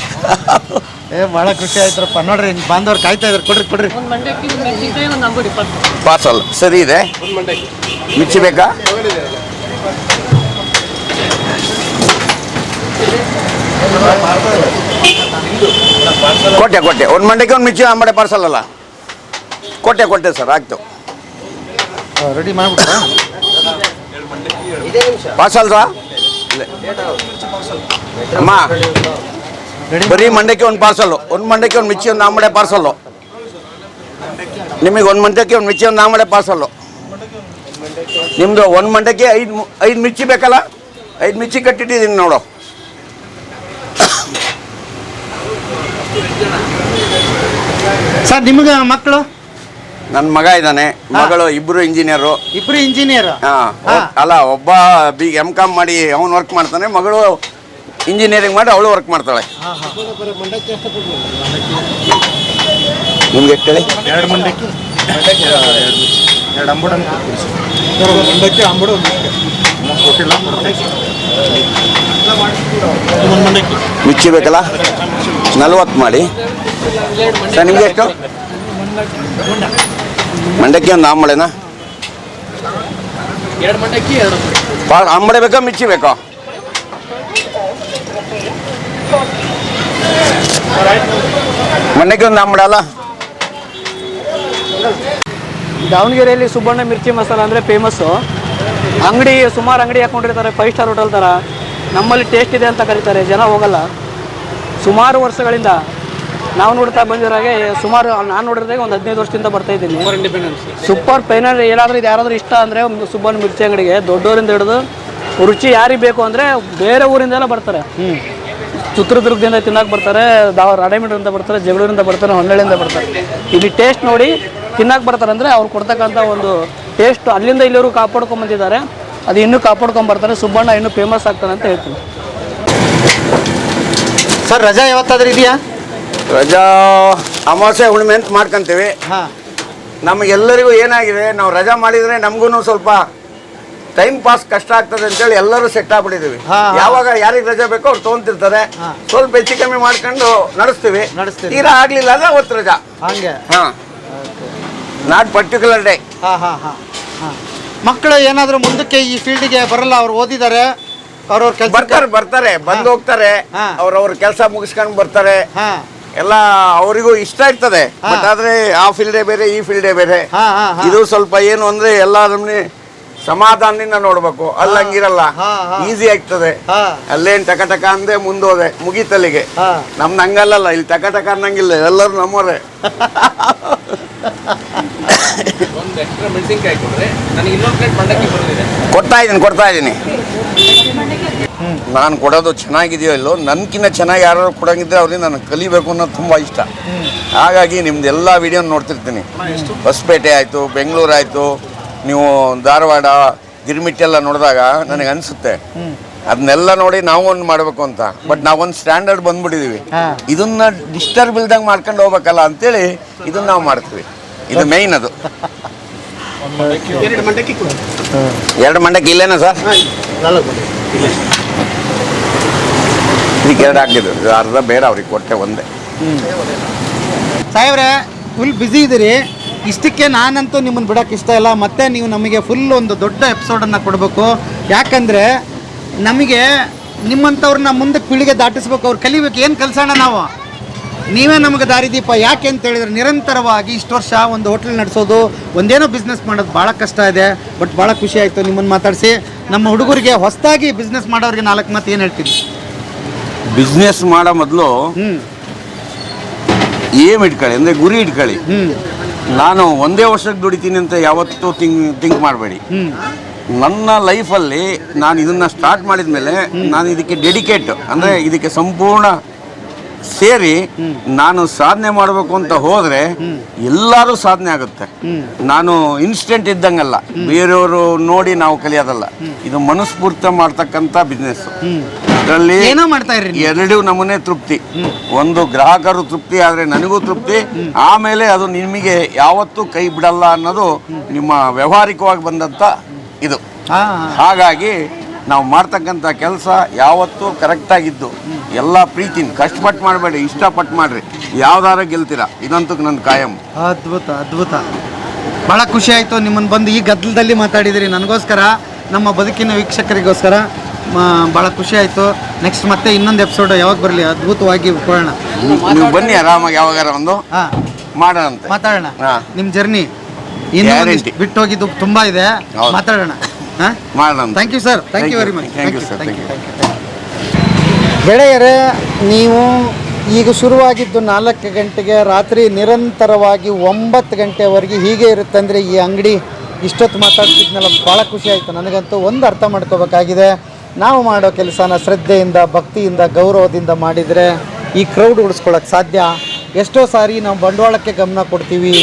ಏ ಭಾಳ ಖುಷಿ ಆಯ್ತ್ರಪ್ಪ. ನೋಡ್ರಿ ಹಿಂಗ್ ಬಾಂಧವ್ರು ಕಾಯ್ತಾ ಇದ್ರು. ಕೊಡ್ರಿ ಕೊಡ್ರಿ. ಪಾರ್ಸಲ್. ಸರಿ ಇದೆ. ಮಿಚ್ಚಿ ಬೇಕಾ? ಕೊಟ್ಟೆ ಕೊಟ್ಟೆ. ಒಂದು ಮಂಡಕ್ಕೆ ಒಂದು ಮಿಚ್ಚಿ ಅಂಬಡೆ ಪಾರ್ಸಲ್ ಅಲ್ಲ. ಕೊಟ್ಟೆ ಕೊಟ್ಟೆ ಸರ್ ಆಯ್ತು ರೆಡಿ ಮಾಡಿಬಿಟ್ಟು ಪಾರ್ಸಲ್ ಸಾ ಅಮ್ಮ ಬರೀ ಮಂಡಕ್ಕೆ ಒಂದು ಪಾರ್ಸಲ್ಲು ಒಂದು ಮಂಡಕ್ಕೆ ಒಂದು ಮಿಚ್ಚಿ ಒಂದು ನಾಮಡೆ ಪಾರ್ಸಲ್ಲು ನಿಮಗೆ ಒಂದು ಮಂಡಕ್ಕೆ ಒಂದು ಮಿಚ್ಚಿ ಒಂದು ನಾಮಡೆ ಪಾರ್ಸಲ್ಲು ನಿಮ್ಮದು ಒಂದು ಮಂಡಕ್ಕೆ ಐದು ಐದು ಮಿರ್ಚಿ ಬೇಕಲ್ಲ? ಐದು ಮಿಚ್ಚಿ ಕಟ್ಟಿಟ್ಟಿದ್ದೀನಿ ನೋಡು. ಸರ್ ನಿಮಗೆ ಮಕ್ಕಳು? ನನ್ನ ಮಗ ಇದ್ದಾನೆ ಮಗಳು ಇಬ್ರು ಇಂಜಿನಿಯರು. ಇಬ್ರು ಇಂಜಿನಿಯರ್? ಹಾಂ. ಅಲ್ಲ ಒಬ್ಬ ಬಿ ಎಂ ಕಾಮ್ ಮಾಡಿ ಅವನು ವರ್ಕ್ ಮಾಡ್ತಾನೆ ಮಗಳು ಇಂಜಿನಿಯರಿಂಗ್ ಮಾಡಿ ಅವಳು ವರ್ಕ್ ಮಾಡ್ತಾಳೆ. ನಿಮ್ಗೆ ಎಷ್ಟು ಹೇಳಿ? ಎರಡು ಮಂಡಕ್ಕಿ. ಎರಡು ಅಂಬುಡ ಮಂಡಕ್ಕಿ ಅಂಬುಡು ಕೊಟ್ಟಿಲ್ಲ ಒಂದು ಮಂಡಕ್ಕಿ. ಮಿರ್ಚಿ ಬೇಕಲ್ಲ ನಲ್ವತ್ತು ಮಾಡಿ. ಸರ್ ನಿಮ್ಗೆ ಎಷ್ಟು? ಮಂಡಕ್ಕಿ ಒಂದು ಆಂಬಳೆನಾ ಭಾಳ ಆಂಬಳೆ ಬೇಕಾ ಮಿರ್ಚಿ ಬೇಕಾ? ಮಂಡಕ್ಕಿ ಒಂದು ಆಂಬಳೆ ಅಲ್ಲ? ದಾವಣಗೆರೆಯಲ್ಲಿ ಸುಬ್ಬಣ್ಣ ಮಿರ್ಚಿ ಮಸಾಲ ಅಂದರೆ ಫೇಮಸ್ಸು ಅಂಗಡಿ ಸುಮಾರು ಅಂಗಡಿ ಹಾಕೊಂಡಿರ್ತಾರೆ ಫೈವ್ ಸ್ಟಾರ್ ಹೋಟೆಲ್ ಥರ ನಮ್ಮಲ್ಲಿ ಟೇಸ್ಟ್ ಇದೆ ಅಂತ ಕರೀತಾರೆ ಜನ ಹೋಗಲ್ಲ. ಸುಮಾರು ವರ್ಷಗಳಿಂದ ನಾವು ನೋಡ್ತಾ ಬಂದಿರಾಗೆ ಸುಮಾರು ನಾನು ನೋಡಿದಾಗ ಒಂದು ಹದಿನೈದು ವರ್ಷದಿಂದ ಬರ್ತಾ ಇದ್ದೀನಿ. ಸೂಪರ್ ಫೈನಲ್ ಏನಾದರೂ ಇದು ಯಾರಾದರೂ ಇಷ್ಟ ಅಂದರೆ ಒಂದು ಸುಬ್ಬಣ್ಣ ಮಿರ್ಚಿ ಅಂಗಡಿಗೆ ದೊಡ್ಡವರಿಂದ ಹಿಡಿದು ರುಚಿ ಯಾರಿಗೆ ಬೇಕು ಅಂದರೆ ಬೇರೆ ಊರಿಂದೆಲ್ಲ ಬರ್ತಾರೆ. ಚಿತ್ರದುರ್ಗದಿಂದ ತಿನ್ನಕ್ಕೆ ಬರ್ತಾರೆ ದಾವ ರಾಡೇಮಿಡ್ರಿಂದ ಬರ್ತಾರೆ ಜಗಳೂರಿಂದ ಬರ್ತಾರೆ ಹೊನ್ನಳ್ಳಿಯಿಂದ ಬರ್ತಾರೆ. ಇಲ್ಲಿ ಟೇಸ್ಟ್ ನೋಡಿ ತಿನ್ನಕ್ಕೆ ಬರ್ತಾರೆ ಅಂದರೆ ಅವ್ರು ಕೊಡ್ತಕ್ಕಂಥ ಒಂದು ಟೇಸ್ಟ್ ಅಲ್ಲಿಂದ ಇಲ್ಲಿವರು ಕಾಪಾಡ್ಕೊಂಬಂದಿದ್ದಾರೆ ಅದು ಇನ್ನೂ ಕಾಪಾಡ್ಕೊಂಬರ್ತಾರೆ ಸುಬ್ಬಣ್ಣ ಇನ್ನೂ ಫೇಮಸ್ ಆಗ್ತಾನೆ ಅಂತ ಹೇಳ್ತೀನಿ. ಸರ್ ರಜಾ ಯಾವತ್ತಾದ್ರೂ ಇದೆಯಾ? ರಜಾ ಅಮಾವಾಸ್ಯೆ ಹುಣ್ಣಿಮೆ ಅಂತ ಮಾಡ್ಕೊಂತೀವಿ. ಹಾಂ. ನಮಗೆಲ್ಲರಿಗೂ ಏನಾಗಿದೆ ನಾವು ರಜಾ ಮಾಡಿದರೆ ನಮಗೂ ಸ್ವಲ್ಪ ಟೈಮ್ ಪಾಸ್ ಕಷ್ಟ ಆಗ್ತದೆ ಅಂತೇಳಿ ಎಲ್ಲರೂ ಸೆಟ್ ಆಗ್ಬಿಟ್ಟಿದ್ದೀವಿ ಹಾ, ಹಾ. ಯಾವಾಗ ಯಾರಿಗೆ ರಜಾ ಬೇಕೋ ಅವ್ರು ತೊಗೊಂತಿರ್ತಾರೆ. ಹಾ. ಸ್ವಲ್ಪ ಹೆಚ್ಚು ಕಮ್ಮಿ ಮಾಡ್ಕೊಂಡು ನಡೆಸ್ತೀವಿ. ತೀರಾ ಆಗ್ಲಿಲ್ಲ ಅಂದ್ರೆ ಅವತ್ತು ರಜಾ. ಹಂಗೆ. ಹಾ. ನಾಟ್ ಪರ್ಟಿಕ್ಯುಲರ್ ಡೇ ಹಾಂ ಹಾಂ ಹಾಂ. ಹಾಂ. ಮಕ್ಕಳು ಏನಾದರೂ ಮುಂದಕ್ಕೆ ಈ ಫೀಲ್ಡಿಗೆ ಬರಲ್ಲ ಅವ್ರು ಓದಿದ್ದಾರೆ ಅವ್ರವ್ರ ಕೆಲಸ ಬರ್ತಾರೆ ಬರ್ತಾರೆ. ಬಂದು ಹೋಗ್ತಾರೆ. ಹಾ. ಅವ್ರವ್ರ ಕೆಲಸ ಮುಗಿಸ್ಕೊಂಡು ಬರ್ತಾರೆ. ಹಾಂ. ಎಲ್ಲ ಅವರಿಗೂ ಇಷ್ಟ ಇರ್ತದೆ. ಬಟ್ ಆದ್ರೆ ಆ ಫೀಲ್ಡೇ ಬೇರೆ ಈ ಫೀಲ್ಡೇ ಬೇರೆ. ಹಾಂ ಹಾಂ ಹಾಂ. ಇದು ಸ್ವಲ್ಪ ಏನು ಅಂದ್ರೆ ಎಲ್ಲ ಸಮಾಧಾನದಿಂದ ನೋಡ್ಬೇಕು. ಅಲ್ಲಿ ಹಂಗಿರಲ್ಲ ಹಾ, ಹಾ. ಈಸಿ ಆಗ್ತದೆ. ಹಾ. ಅಲ್ಲೇನ್ ಟಕ ಟಕ ಅಂದೆ ಮುಂದೋದೆ ಮುಗೀತಲ್ಲಿಗೆ. ಹಾ. ನಮ್ದು ಹಂಗಲ್ಲಲ್ಲ ಇಲ್ಲಿ ಟಕ ಟಕ ಅನ್ನಂಗಿಲ್ಲ ಎಲ್ಲರೂ ನಮ್ಮವ್ರೆ ಕೊಡ್ತಾ ಇದ್ದೀನಿ ಕೊಡ್ತಾ ಇದ್ದೀನಿ. ನಾನು ಕೊಡೋದು ಚೆನ್ನಾಗಿದೆಯೋ ಇಲ್ಲೋ ನನ್ಕಿನ್ನ ಚೆನ್ನಾಗಿ ಯಾರು ಕೊಡಂಗಿದ್ರೆ ಅವ್ರಿಗೆ ನಾನು ಕಲಿಬೇಕು ಅನ್ನೋದು ತುಂಬ ಇಷ್ಟ. ಹಾಗಾಗಿ ನಿಮ್ದು ಎಲ್ಲ ವಿಡಿಯೋ ನೋಡ್ತಿರ್ತೀನಿ. ಹೊಸಪೇಟೆ ಆಯಿತು ಬೆಂಗಳೂರು ಆಯಿತು ನೀವು ಧಾರವಾಡ ಗಿರ್ಮಿಟ್ಟಿ ಎಲ್ಲ ನೋಡಿದಾಗ ನನಗೆ ಅನಿಸುತ್ತೆ ಅದನ್ನೆಲ್ಲ ನೋಡಿ ನಾವು ಒಂದು ಮಾಡಬೇಕು ಅಂತ. ಬಟ್ ನಾವೊಂದು ಸ್ಟ್ಯಾಂಡರ್ಡ್ ಬಂದ್ಬಿಟ್ಟಿದೀವಿ. ಇದನ್ನ ಡಿಸ್ಟರ್ಬ್ ಇಲ್ದಂಗೆ ಮಾಡ್ಕೊಂಡು ಹೋಗ್ಬೇಕಲ್ಲ ಅಂತೇಳಿ ಇದನ್ನ ನಾವು ಮಾಡ್ತೀವಿ. ಇದು ಮೇಯ್ನ್ ಅದು. ಎರಡು ಮಂಡಕ್ಕಿ ಇಲ್ಲೇನಾ ಸರ್? ಇದಕ್ಕೆ ಎರಡು ಹಾಕಿದ್ರು. ಅರ್ಧ ಬೇಡ, ಅವ್ರಿಗೆ ಕೊಟ್ಟೆ ಒಂದೇ. ಸಾಹೇಬ್ರೆ ಫುಲ್ ಬ್ಯುಸಿ ಇದ್ದೀರಿ ಇಷ್ಟಕ್ಕೆ ನಾನಂತೂ ನಿಮ್ಮನ್ನು ಬಿಡೋಕೆ ಇಷ್ಟ ಇಲ್ಲ. ಮತ್ತೆ ನೀವು ನಮಗೆ ಫುಲ್ ಒಂದು ದೊಡ್ಡ ಎಪಿಸೋಡನ್ನು ಕೊಡಬೇಕು. ಯಾಕಂದರೆ ನಮಗೆ ನಿಮ್ಮಂಥವ್ರನ್ನ ಮುಂದೆ ಪೀಳಿಗೆ ದಾಟಿಸ್ಬೇಕು. ಅವ್ರು ಕಲಿಬೇಕು. ಏನು ಕಲಿಸೋಣ ನಾವು? ನೀವೇ ನಮಗೆ ದಾರಿದೀಪ ಯಾಕೆ ಅಂತ ಹೇಳಿದ್ರೆ ನಿರಂತರವಾಗಿ ಇಷ್ಟು ವರ್ಷ ಒಂದು ಹೋಟೆಲ್ ನಡೆಸೋದು, ಒಂದೇನೋ ಬಿಸ್ನೆಸ್ ಮಾಡೋದು ಭಾಳ ಕಷ್ಟ ಇದೆ. ಬಟ್ ಭಾಳ ಖುಷಿ ಆಯಿತು ನಿಮ್ಮನ್ನು ಮಾತಾಡಿಸಿ. ನಮ್ಮ ಹುಡುಗರಿಗೆ ಹೊಸದಾಗಿ ಬಿಸ್ನೆಸ್ ಮಾಡೋರಿಗೆ ನಾಲ್ಕು ಮಾತು ಏನು ಹೇಳ್ತೀನಿ? ಬಿಸ್ನೆಸ್ ಮಾಡೋ ಮೊದಲು ಏಮ್ ಇಟ್ಕೊಳ್ಳಿ ಅಂದರೆ ಗುರಿ ಇಟ್ಕೊಳ್ಳಿ. ನಾನು ಒಂದೇ ವರ್ಷಕ್ಕೆ ದುಡಿತೀನಿ ಅಂತ ಯಾವತ್ತೂ ಥಿಂಕ್ ಥಿಂಕ್ ಮಾಡಬೇಡಿ. ನನ್ನ ಲೈಫಲ್ಲಿ ನಾನು ಇದನ್ನು ಸ್ಟಾರ್ಟ್ ಮಾಡಿದ ಮೇಲೆ ನಾನು ಇದಕ್ಕೆ ಡೆಡಿಕೇಟ್ ಅಂದರೆ ಇದಕ್ಕೆ ಸಂಪೂರ್ಣ ಸೇರಿ ನಾನು ಸಾಧನೆ ಮಾಡಬೇಕು ಅಂತ ಹೋದ್ರೆ ಎಲ್ಲರೂ ಸಾಧನೆ ಆಗುತ್ತೆ. ನಾನು ಇನ್ಸ್ಟೆಂಟ್ ಇದ್ದಂಗಲ್ಲ. ಬೇರೆಯವರು ನೋಡಿ ನಾವು ಕಲಿಯೋದಲ್ಲ. ಇದು ಮನಸ್ಫೂರ್ತಿ ಮಾಡ್ತಕ್ಕಂಥ ಬಿಸ್ನೆಸ್ ಅದರಲ್ಲಿ ಎರಡು ನಮೂನೆ ತೃಪ್ತಿ. ಒಂದು ಗ್ರಾಹಕರು ತೃಪ್ತಿ ಆದ್ರೆ ನನಗೂ ತೃಪ್ತಿ. ಆಮೇಲೆ ಅದು ನಿಮಗೆ ಯಾವತ್ತೂ ಕೈ ಬಿಡಲ್ಲ ಅನ್ನೋದು ನಿಮ್ಮ ವ್ಯವಹಾರಿಕವಾಗಿ ಬಂದಂತ ಇದು. ಹಾಗಾಗಿ ನಾವು ಮಾಡ್ತಕ್ಕಂಥ ಕೆಲಸ ಯಾವತ್ತೂ ಕರೆಕ್ಟಾಗಿದ್ದು ಎಲ್ಲ ಪ್ರೀತಿನ ಕಷ್ಟಪಟ್ಟು ಮಾಡಬೇಡಿ ಇಷ್ಟಪಟ್ಟು ಮಾಡ್ರಿ. ಯಾವ್ದಾರ ಗೆಲ್ತೀರಾ? ಇದಂತೂ ನನ್ನ ಕಾಯಂ. ಅದ್ಭುತ ಅದ್ಭುತ. ಭಾಳ ಖುಷಿ ಆಯಿತು ನಿಮ್ಮನ್ನು ಬಂದು ಈ ಗದ್ದಲದಲ್ಲಿ ಮಾತಾಡಿದಿರಿ. ನನಗೋಸ್ಕರ ನಮ್ಮ ಬದುಕಿನ ವೀಕ್ಷಕರಿಗೋಸ್ಕರ ಭಾಳ ಖುಷಿ ಆಯಿತು. ನೆಕ್ಸ್ಟ್ ಮತ್ತೆ ಇನ್ನೊಂದು ಎಪಿಸೋಡ್ ಯಾವಾಗ ಬರಲಿ? ಅದ್ಭುತವಾಗಿ ಕೊಡೋಣ ನೀವು ಬನ್ನಿ ಆರಾಮಾಗಿ ಯಾವಾಗಾರ ಒಂದು ಹಾಂ. ಮಾಡೋಣಂತೆ. ಮಾತಾಡೋಣ. ನಿಮ್ಮ ಜರ್ನಿ ಇನ್ನೂ ಬಿಟ್ಟು ಹೋಗಿದ್ದು ತುಂಬ ಇದೆ. ಮಾತಾಡೋಣ. ಮಾಡೋಣ. Thank you sir thank you very much thank you sir thank you ಗೆಳೆಯರೇ ನೀವು ಈಗ ಶುರುವಾಗಿದ್ದು ನಾಲ್ಕು ಗಂಟೆಗೆ ರಾತ್ರಿ ನಿರಂತರವಾಗಿ ಒಂಬತ್ತು ಗಂಟೆವರೆಗೆ ಹೀಗೆ ಇರುತ್ತಂದರೆ ಈ ಅಂಗಡಿ ಇಷ್ಟೊತ್ತು ಮಾತಾಡ್ತಿದ್ನಲ್ಲ ಭಾಳ ಖುಷಿ ಆಯಿತು. ನನಗಂತೂ ಒಂದು ಅರ್ಥ ಮಾಡ್ಕೋಬೇಕಾಗಿದೆ. ನಾವು ಮಾಡೋ ಕೆಲಸನ ಶ್ರದ್ಧೆಯಿಂದ ಭಕ್ತಿಯಿಂದ ಗೌರವದಿಂದ ಮಾಡಿದರೆ ಈ ಕ್ರೌಡ್ ಉಳಿಸ್ಕೊಳ್ಳೋಕೆ ಸಾಧ್ಯ. ಎಷ್ಟೋ ಸಾರಿ ನಾವು ಬಂಡವಾಳಕ್ಕೆ ಗಮನ ಕೊಡ್ತೀವಿ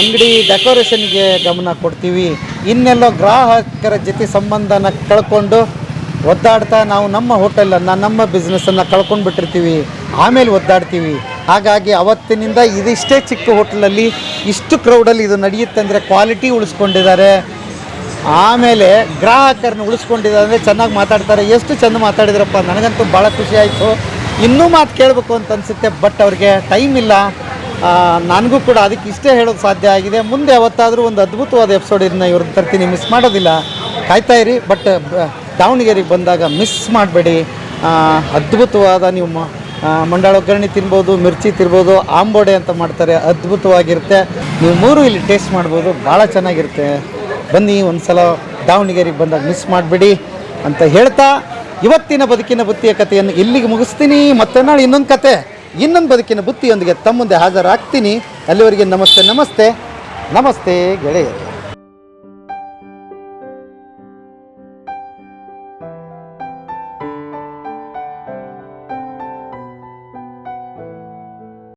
ಅಂಗಡಿ ಡೆಕೋರೇಷನ್ಗೆ ಗಮನ ಕೊಡ್ತೀವಿ. ಇನ್ನೆಲ್ಲೋ ಗ್ರಾಹಕರ ಜೊತೆ ಸಂಬಂಧನ ಕಳ್ಕೊಂಡು ಒದ್ದಾಡ್ತಾ ನಾವು ನಮ್ಮ ಹೋಟೆಲನ್ನು, ನಮ್ಮ ಬಿಸ್ನೆಸ್ಸನ್ನು ಕಳ್ಕೊಂಡು ಬಿಟ್ಟಿರ್ತೀವಿ, ಆಮೇಲೆ ಒದ್ದಾಡ್ತೀವಿ. ಹಾಗಾಗಿ ಅವತ್ತಿನಿಂದ ಇದಿಷ್ಟೇ ಚಿಕ್ಕ ಹೋಟೆಲಲ್ಲಿ ಇಷ್ಟು ಕ್ರೌಡಲ್ಲಿ ಇದು ನಡೆಯುತ್ತೆ ಅಂದರೆ ಕ್ವಾಲಿಟಿ ಉಳಿಸ್ಕೊಂಡಿದ್ದಾರೆ. ಆಮೇಲೆ ಗ್ರಾಹಕರನ್ನ ಉಳಿಸ್ಕೊಂಡಿದ್ದಾರೆ ಅಂದರೆ ಚೆನ್ನಾಗಿ ಮಾತಾಡ್ತಾರೆ. ಎಷ್ಟು ಚೆಂದ ಮಾತಾಡಿದ್ರಪ್ಪ, ನನಗಂತೂ ಭಾಳ ಖುಷಿ ಆಯಿತು. ಇನ್ನೂ ಮಾತು ಕೇಳಬೇಕು ಅಂತ ಅನಿಸುತ್ತೆ ಬಟ್ ಅವ್ರಿಗೆ ಟೈಮ್ ಇಲ್ಲ. ನನಗೂ ಕೂಡ ಅದಕ್ಕೆ ಇಷ್ಟೇ ಹೇಳೋದು ಸಾಧ್ಯ ಆಗಿದೆ. ಮುಂದೆ ಯಾವತ್ತಾದರೂ ಒಂದು ಅದ್ಭುತವಾದ ಎಪಿಸೋಡ್ ಇದನ್ನ ಇವ್ರನ್ನ ತರ್ತೀನಿ ಮಿಸ್ ಮಾಡೋದಿಲ್ಲ. ಕಾಯ್ತಾ ಇರಿ ಬಟ್ ದಾವಣಗೆರೆಗೆ ಬಂದಾಗ ಮಿಸ್ ಮಾಡಬೇಡಿ. ಅದ್ಭುತವಾದ ನೀವು ಮಂಡಾಳ ಒಗ್ಗರಣೆ ತಿನ್ಬೋದು, ಮಿರ್ಚಿ ತಿನ್ಬೋದು, ಆಂಬೋಡೆ ಅಂತ ಮಾಡ್ತಾರೆ, ಅದ್ಭುತವಾಗಿರುತ್ತೆ. ನೀವು ಮೂರು ಇಲ್ಲಿ ಟೇಸ್ಟ್ ಮಾಡ್ಬೋದು, ಭಾಳ ಚೆನ್ನಾಗಿರುತ್ತೆ. ಬನ್ನಿ ಒಂದು ಸಲ ದಾವಣಗೆರೆಗೆ ಬಂದಾಗ ಮಿಸ್ ಮಾಡಬೇಡಿ ಅಂತ ಹೇಳ್ತಾ, ಇವತ್ತಿನ ಬದುಕಿನ ಬುತ್ತಿಯ ಕಥೆಯನ್ನು ಇಲ್ಲಿಗೆ ಮುಗಿಸ್ತೀನಿ. ಮತ್ತೆ ನಾಳೆ ಇನ್ನೊಂದು ಕತೆ. ಇನ್ನೊಂದು ಬದುಕಿನ ಬುತ್ತಿಯೊಂದಿಗೆ ತಮ್ಮ ಮುಂದೆ ಹಾಜರಾಗ್ತೀನಿ. ಅಲ್ಲಿವರೆಗೆ ನಮಸ್ತೆ ನಮಸ್ತೆ. ನಮಸ್ತೆ ಗೆಳೆಯರು.